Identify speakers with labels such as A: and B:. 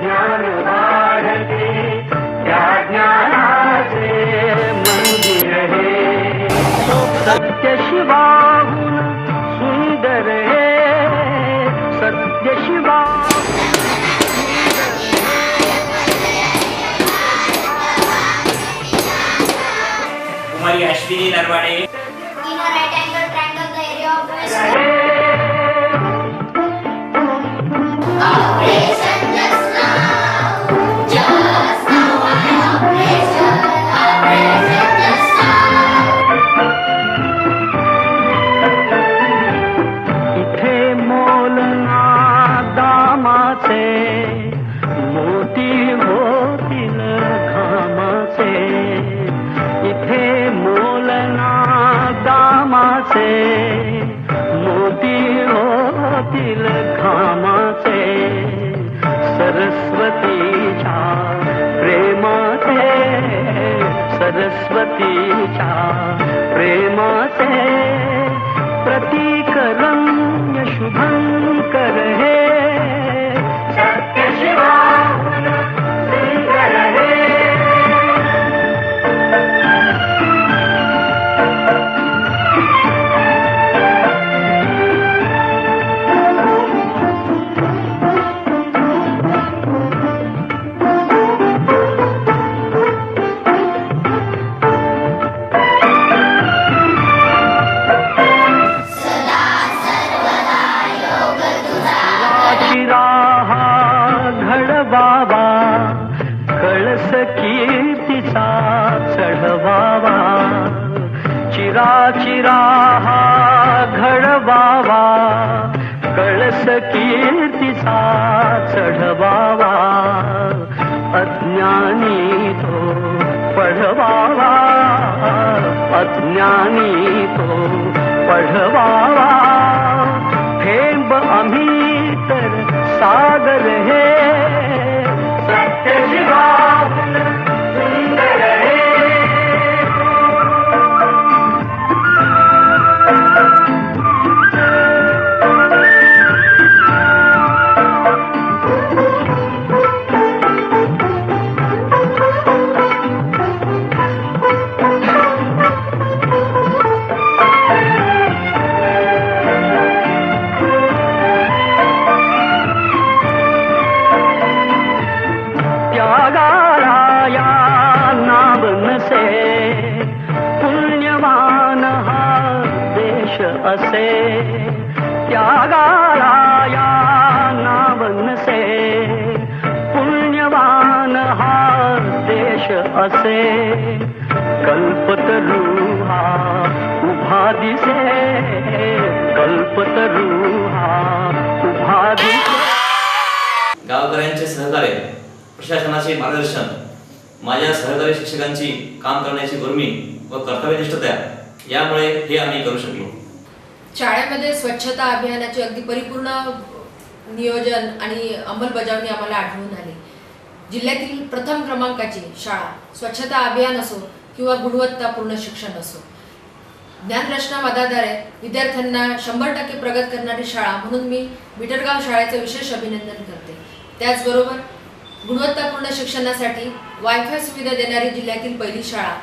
A: ज्ञान वाढते त्या ज्ञानाचे मंदिर हे. सत्य शिवाहून सुंदर हे. सत्य शिवा
B: कुमारी अश्विनी नरवाडे.
A: घामाचे मोती होतील घामाचे इथे मोलना दामाचे मोती होतील घामाचे सरस्वतीच्या प्रेमाचे सरस्वतीच्या प्रेमाचे घडवावा कळस कीर्तीचा चढवावा. चिरा चिराहा घडवावा. कळस कीर्तीचा चढवावा. अज्ञानी तो पढवावा. अज्ञानी तो पढवावा. थेंब आम्ही तर सागर हे त्यागाला या नाव नसे पुण्यवान हा देश असे त्यागाला या नाव नसे पुण्यवान हा देश असे कल्पतरू हा उभा दिसे कल्पतरू हा उभा दिसे.
B: गावकऱ्यांचे सहकार्य. प्रशासनाचे मार्गदर्शन माझ्या सहकारी शिक्षकांची काम करण्याची गुर्मी व कर्तव्यनिष्ठता यामुळे हे आम्ही करू शकलो.
C: शाळेमध्ये स्वच्छता अभियानाची अगदी परिपूर्ण नियोजन आणि अंमलबजावणी आम्हाला आढळून आली जिल्ह्यातील प्रथम क्रमांकाची शाळा स्वच्छता अभियान असो किंवा गुणवत्तापूर्ण शिक्षण असो. ज्ञानरचना वादाद्वारे विद्यार्थ्यांना शंभर टक्के प्रगत करणारी शाळा म्हणून मी बिटरगाव शाळेचं विशेष अभिनंदन करते. त्याचबरोबर गुणवत्तापूर्ण शिक्षणासाठी वायफाय सुविधा देणारी जिल्ह्यातील पहिली शाळा.